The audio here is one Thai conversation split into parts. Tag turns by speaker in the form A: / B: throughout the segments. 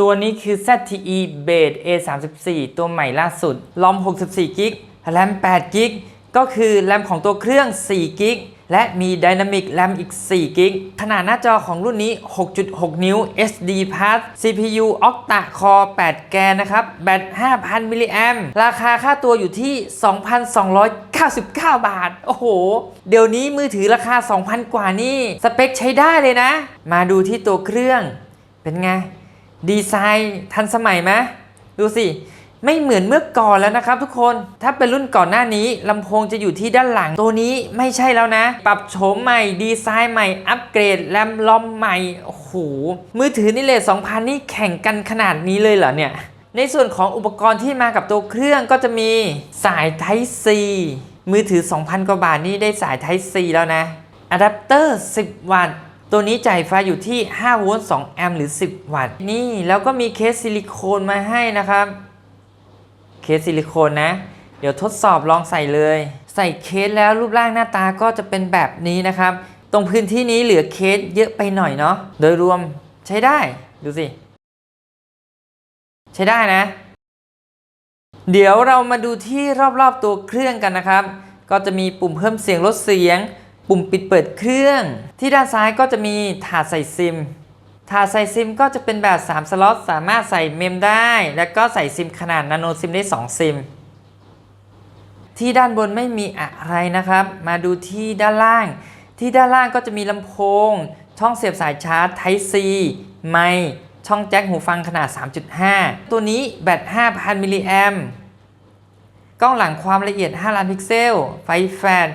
A: ตัวนี้คือ ZTE Base A34 ตัวใหม่ล่าสุดรอม64กิกแรม8กิกก็คือแรมของตัวเครื่อง4กิกและมี Dynamic RAM อีก4กิกขนาดหน้าจอของรุ่นนี้ 6.6 นิ้ว SD Plus CPU Octa Core 8 แกนนะครับ แบต 5,000 มิลลิแอมราคาค่าตัวอยู่ที่ 2,299 บาท โอ้โห เดี๋ยวนี้มือถือราคา 2,000 กว่านี่ สเปคใช้ได้เลยนะ มาดูที่ตัวเครื่อง เป็นไง ดีไซน์ทันสมัยไหมดูสิ ไม่เหมือนเมื่อก่อนแล้วนะครับทุกคน ถ้าเป็นรุ่นก่อนหน้านี้ลำโพงจะอยู่ที่ด้านหลัง ตัวนี้ไม่ใช่แล้วนะ ปรับโฉมใหม่ ดีไซน์ใหม่ อัปเกรด แรมลอมใหม่ โอ้โห มือถือนี่เลท2,000 นี่แข่งกันขนาดนี้เลยเหรอเนี่ย ในส่วนของอุปกรณ์ที่มากับตัวเครื่องก็จะมีสาย Type C มือถือ 2,000 กว่าบาทนี่ได้สาย Type C แล้วนะอะแดปเตอร์ 10 วัตต์ ตัวนี้จ่ายไฟอยู่ที่ 5 โวลต์ 2 แอมป์หรือ 10 วัตต์ นี่แล้วก็มีเคสซิลิโคนมาให้นะครับ เคสซิลิโคนนะ เดี๋ยวทดสอบลองใส่เลย ใส่เคสแล้วรูปร่างหน้าตาก็จะเป็นแบบนี้นะครับ ตรงพื้นที่นี้เหลือเคสเยอะไปหน่อยเนาะ โดยรวมใช้ได้ ดูสิ ใช้ได้นะ เดี๋ยวเรามาดูที่รอบๆตัวเครื่องกันนะครับ ก็จะมีปุ่มเพิ่มเสียงลดเสียง ปุ่มปิดเปิดเครื่อง ที่ด้านซ้ายก็จะมีถาดใส่ซิม ถาดใส่ซิมก็จะเป็นแบบ 3 สล็อตสามารถใส่เมมได้ แล้วก็ใส่ซิมขนาดนาโนซิมได้ 2 ซิม ที่ด้านบนไม่มีอะไรนะครับ มาดูที่ด้านล่าง ที่ด้านล่างก็จะมีลำโพง ช่องเสียบสายชาร์จ Type C ไมค์ช่องแจ็คหูฟังขนาด 3.5 ตัวนี้แบต 5,000 มิลลิแอมกล้องหลังความละเอียด 5 ล้านพิกเซล ไฟแฟลช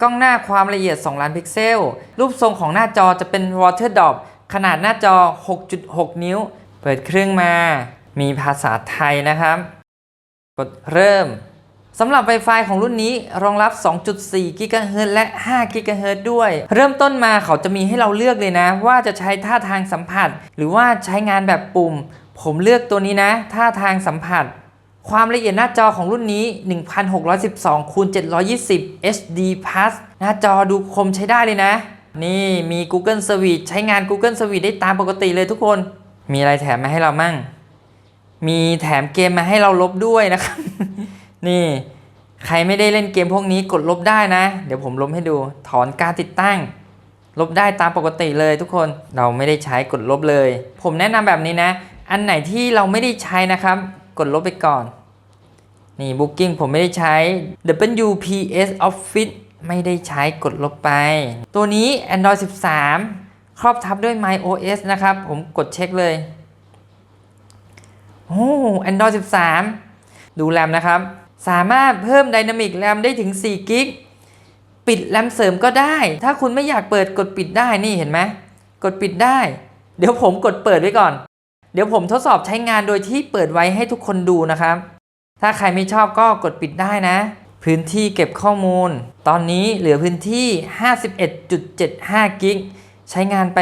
A: กล้องหน้าความละเอียด 2 ล้านพิกเซล รูปทรงของหน้าจอจะเป็น Water Drop ขนาดหน้าจอ 6.6 นิ้ว เปิดเครื่องมา มีภาษาไทยนะครับ กดเริ่มสำหรับ Wi-Fi ของรุ่นนี้รองรับ 2.4 GHz และ 5 GHz ด้วย เริ่มต้นมาเขาจะมีให้เราเลือกเลยนะ ว่าจะใช้ท่าทางสัมผัส หรือว่าใช้งานแบบปุ่ม ผมเลือกตัวนี้นะ ท่าทางสัมผัส ความละเอียดหน้าจอของรุ่นนี้ 1612คูณ720 HD Plus หน้าจอดูคมใช้ได้เลยนะ นี่มี Google Service ใช้งาน Google Service ได้ตามปกติเลยทุกคน มีอะไรแถมมาให้เรามั่ง มีแถมเกมมาให้เราลบด้วยนะครับ นี่ ใครไม่ได้เล่นเกมพวกนี้กดลบได้นะ เดี๋ยวผมลบให้ดู ถอนการติดตั้ง ลบได้ตามปกติเลยทุกคน เราไม่ได้ใช้กดลบเลย ผมแนะนำแบบนี้นะ อันไหนที่เราไม่ได้ใช้นะครับ กดลบไปก่อน นี่ Booking ผมไม่ได้ใช้ WPS Office ไม่ได้ใช้กดลบไป ตัวนี้ Android 13 ครอบทับด้วย MyOS นะครับ ผมกดเช็คเลยโอ้ Android 13 ดูแรมนะครับ สามารถเพิ่ม Dynamic RAM ได้ถึง4กิกปิดแรมเสริมก็ได้ ถ้าคุณไม่อยากเปิดกดปิดได้นี่เห็นไหม กดปิดได้ เดี๋ยวผมกดเปิดไว้ก่อน เดี๋ยวผมทดสอบใช้งานโดยที่เปิดไว้ให้ทุกคนดูนะครับ ถ้าใครไม่ชอบก็กดปิดได้นะ พื้นที่เก็บข้อมูล ตอนนี้เหลือพื้นที่ 51.75 กิก ใช้งานไป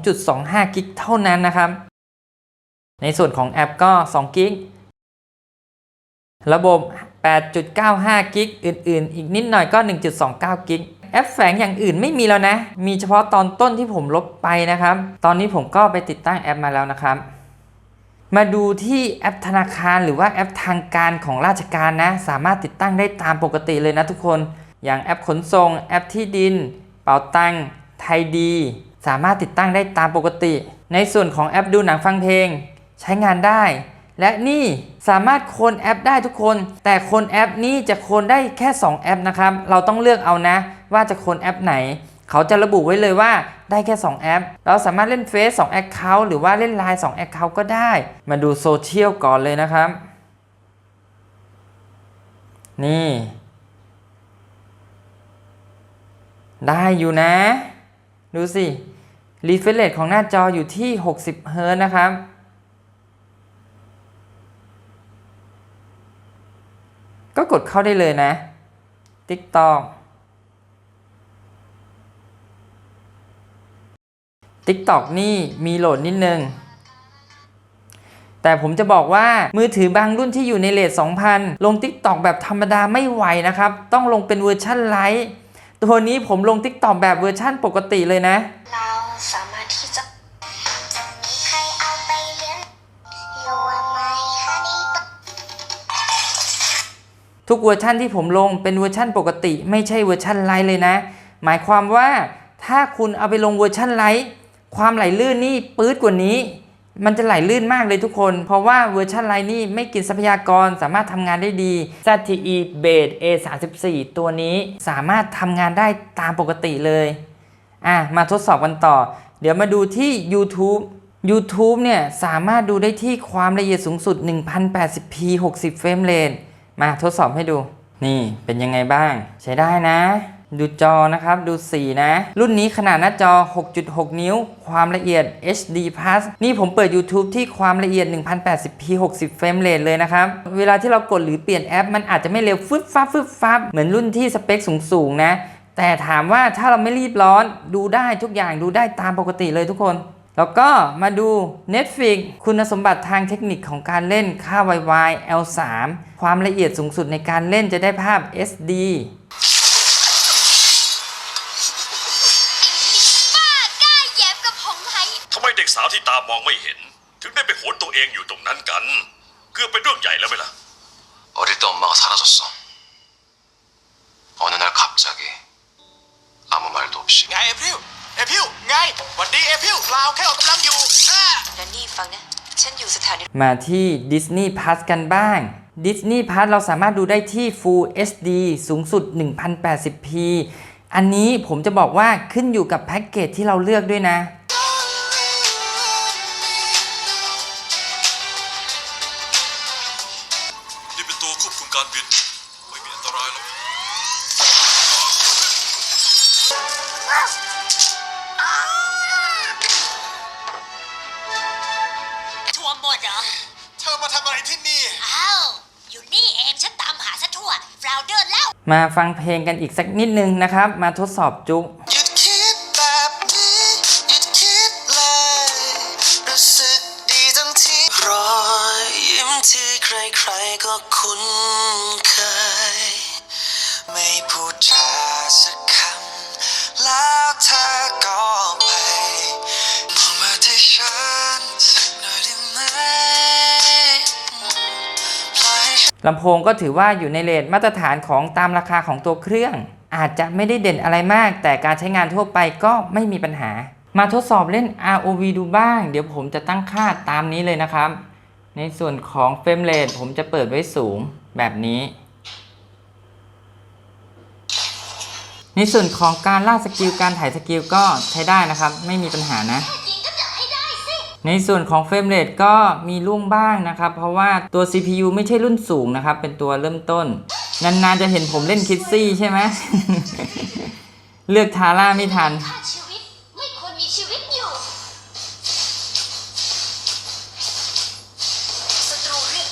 A: 12.25 กิกเท่านั้นนะครับ ในส่วนของแอปก็ 2 กิก ระบบ 8.95 กิก อื่นๆ อีกนิดหน่อยก็ 1.29 กิก แอปแฝงอย่างอื่นไม่มีแล้วนะ มีเฉพาะตอนต้นที่ผมลบไปนะครับ ตอนนี้ผมก็ไปติดตั้งแอปมาแล้วนะครับ มาดูที่แอปธนาคารหรือว่าแอปทางการของราชการนะ สามารถติดตั้งได้ตามปกติเลยนะทุกคน อย่างแอปขนส่ง แอปที่ดิน เป๋าตัง ไทยดี สามารถติดตั้งได้ตามปกติ ในส่วนของแอปดูหนังฟังเพลง ใช้งานได้และนี่สามารถโคลนแอปได้ทุกคน แต่โคลนแอปนี้จะโคลนได้แค่ 2 แอปนะครับ เราต้องเลือกเอานะ ว่าจะโคลนแอปไหน เขาจะระบุไว้เลยว่าได้แค่ 2 แอป เราสามารถเล่นเฟซ2 Account หรือว่าเล่น Line 2 Account ก็ได้ มาดูโซเชียลก่อนเลยนะครับ นี่ ได้อยู่นะ ดูสิรีเฟรชเรทของหน้าจออยู่ที่ 60เฮิร์ตซ์นะครับ ก็กดเข้าได้เลยนะ TikTok ติ๊กต็อกนี่มีโหลดนิดนึง แต่ผมจะบอกว่ามือถือบางรุ่นที่อยู่ในเลท2,000 ลง TikTok แบบธรรมดาไม่ไหวนะครับ ต้องลงเป็นเวอร์ชั่นไลท์ตัวนี้ผมลง TikTok แบบเวอร์ชั่นปกติเลยนะะทุกเวอร์ชั่นที่ผมลงเป็นเวอร์ชั่นปกติ ไม่ใช่เวอร์ชั่นไลท์เลยนะ หมายความว่าถ้าคุณเอาไปลงเวอร์ชั่นไลท์ ความไหลลื่นนี่ปื๊ดกว่านี้ มันจะไหลลื่นมากเลยทุกคน เพราะว่าเวอร์ชันไลน์นี่ไม่กินทรัพยากรสามารถทำงานได้ดี ZTE Base A34 ตัวนี้สามารถทำงานได้ตามปกติเลยอะมาทดสอบกันต่อ เดี๋ยวมาดูที่ YouTube YouTube เนี่ยสามารถดูได้ที่ความละเอียดสูงสุด 1080p 60เฟรมเรทมาทดสอบให้ดู นี่เป็นยังไงบ้าง ใช้ได้นะ ดูจอนะครับ ดูสีนะ รุ่นนี้ขนาดหน้าจอ 6.6 นิ้ว ความละเอียด HD Plus นี่ผมเปิด YouTube ที่ความละเอียด 1080p 60 เฟรมเรทเลยนะครับ เวลาที่เรากดหรือเปลี่ยนแอป มันอาจจะไม่เร็วฟึบฟับฟึบฟับเหมือนรุ่นที่สเปคสูงๆนะ แต่ถามว่าถ้าเราไม่รีบร้อนดูได้ทุกอย่างดูได้ตามปกติเลยทุกคนแล้วก็มาดู Netflix คุณสมบัติทางเทคนิคของการเล่นค่า YY L3 ความละเอียดสูงสุดในการเล่นจะได้ภาพ SD
B: โหนตัวเองอยู่ตรงนั้นกัน เกือบเป็นเรื่องใหญ่แล้วไหมล่ะ
C: 어릴 때 엄마가 사라졌어. 어느 날 갑자기 아무 말도 없이
D: ไงเอพิวเอพิวไงหวันดีเอพิวเราแค่ออกกำลังอยู่อ่า
E: แล้วนี่ฟังนะ ฉันอยู่สถานี
A: มาที่ Disney Plus กันบ้าง Disney Plus เราสามารถดูได้ที่ Full HD สูงสุด 1080p อันนี้ผมจะบอกว่าขึ้นอยู่กับแพ็กเกจที่เราเลือกด้วยนะ
B: ควบคุมการบิน ไม่มีอันตรายหรอก
E: ทัวร์หมดเหรอ
D: เธอมาทำอะไรที่นี่
E: อ้าว อยู่นี่เองฉันตามหาซะทั่วฟลาวเดอร์แล้ว
A: มาฟังเพลงกันอีกสักนิดนึงนะครับ มาทดสอบจุ๊บ
D: ลำ
A: โพงก็ถือว่าอยู่ในเรทมาตรฐานของตามราคาของตัวเครื่อง อาจจะไม่ได้เด่นอะไรมาก แต่การใช้งานทั่วไปก็ไม่มีปัญหา มาทดสอบเล่น ROV ดูบ้าง เดี๋ยวผมจะตั้งค่าตามนี้เลยนะครับ ในส่วนของเฟรมเรทผมจะเปิดไว้สูงแบบนี้ ในส่วนของการล่าสกิลการถ่ายสกิลก็ใช้ได้นะครับ ไม่มีปัญหานะ
E: ใน
A: ส่วนของเฟรมเรทก็มีร่วงบ้างนะครับ เพราะว่าตัว CPU ไม่ใช่รุ่นสูงนะครับ เป็นตัวเริ่มต้น นานๆจะเห็นผมเล่นคิดซี่ใช่ไหม เลือกทาร่าไม่ทัน
E: ถ้าชีวิตไม่ควรมีชีวิตอยู่ศัตรูเรียก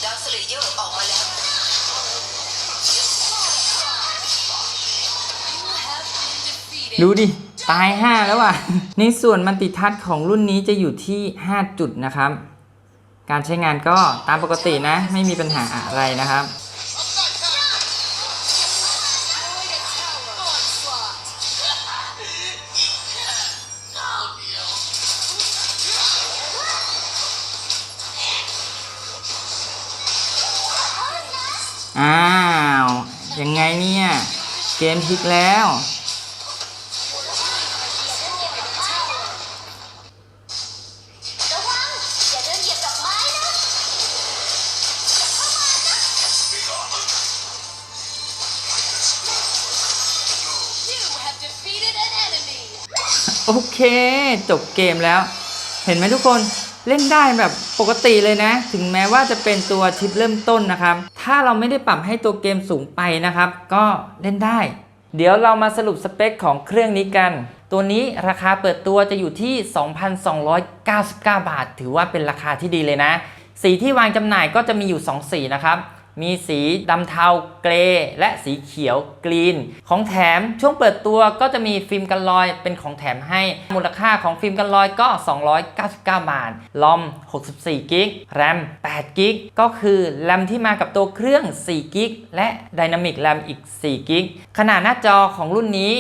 E: ดาร์คสเลเยอร์ออกมาแล้ว
A: ดูดิตาย 5 แล้วอะ ในส่วนมันติทัศน์ของรุ่นนี้จะอยู่ที่ 5 จุดนะครับ การใช้งานก็ตามปกตินะ ไม่มีปัญหาอะไรนะครับ อ้าว ยังไงเนี่ย เกมพลิกแล้ว โอเค จบเกมแล้ว เห็นไหมทุกคนเล่นได้แบบปกติเลยนะ ถึงแม้ว่าจะเป็นตัวชิปเริ่มต้นนะครับ ถ้าเราไม่ได้ปรับให้ตัวเกมสูงไปนะครับ ก็เล่นได้ เดี๋ยวเรามาสรุปสเปคของเครื่องนี้กัน ตัวนี้ราคาเปิดตัวจะอยู่ที่ 2,299 บาท ถือว่าเป็นราคาที่ดีเลยนะ สีที่วางจำหน่ายก็จะมีอยู่ 2 สีนะครับ มีสีดำเทาเกรย์และสีเขียวกรีน ของแถมช่วงเปิดตัวก็จะมีฟิล์มกันรอยเป็นของแถมให้ มูลค่าของฟิล์มกันรอยก็ 299 บาท ลอม 64กิกแรม8กิกก็คือแรมที่มากับตัวเครื่อง4กิกและ Dynamic RAM อีก4กิกขนาดหน้าจอของรุ่นนี้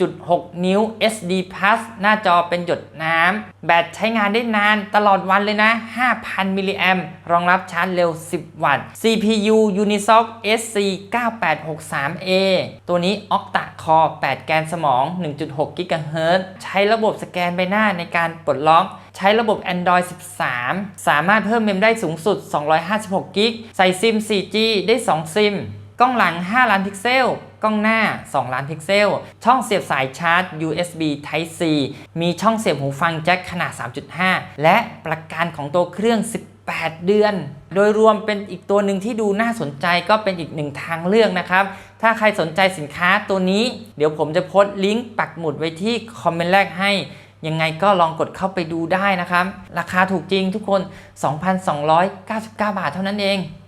A: 6.6 นิ้ว SD Plus หน้าจอเป็นหยดน้ำ แบตใช้งานได้นานตลอดวันเลยนะ 5,000มิลลิแอมรองรับชาร์จเร็ว 10 วัตต์ CPU U Unisoc SC 9863A ตัวนี้ Octa Core 8 แกนสมอง 1.6 GHz ใช้ระบบสแกนใบหน้าในการปลดล็อก ใช้ระบบ Android 13 สามารถเพิ่มเมมได้สูงสุด 256 กิก ใส่ซิม 4G ได้ 2 ซิม กล้องหลัง 5 ล้านพิกเซลกล้องหน้า 2 ล้านพิกเซล ช่องเสียบสายชาร์จ USB Type C มีช่องเสียบหูฟังแจ็คขนาด 3.5 และประกันของตัวเครื่อง 8 เดือน โดยรวมเป็นอีกตัวหนึ่งที่ดูน่าสนใจก็เป็นอีกหนึ่งทางเลือกนะครับ ถ้าใครสนใจสินค้าตัวนี้ เดี๋ยวผมจะโพสต์ลิงก์ปักหมุดไว้ที่คอมเมนต์แรกให้ยังไงก็ลองกดเข้าไปดูได้นะครับ ราคาถูกจริงทุกคน 2,299 บาทเท่านั้นเอง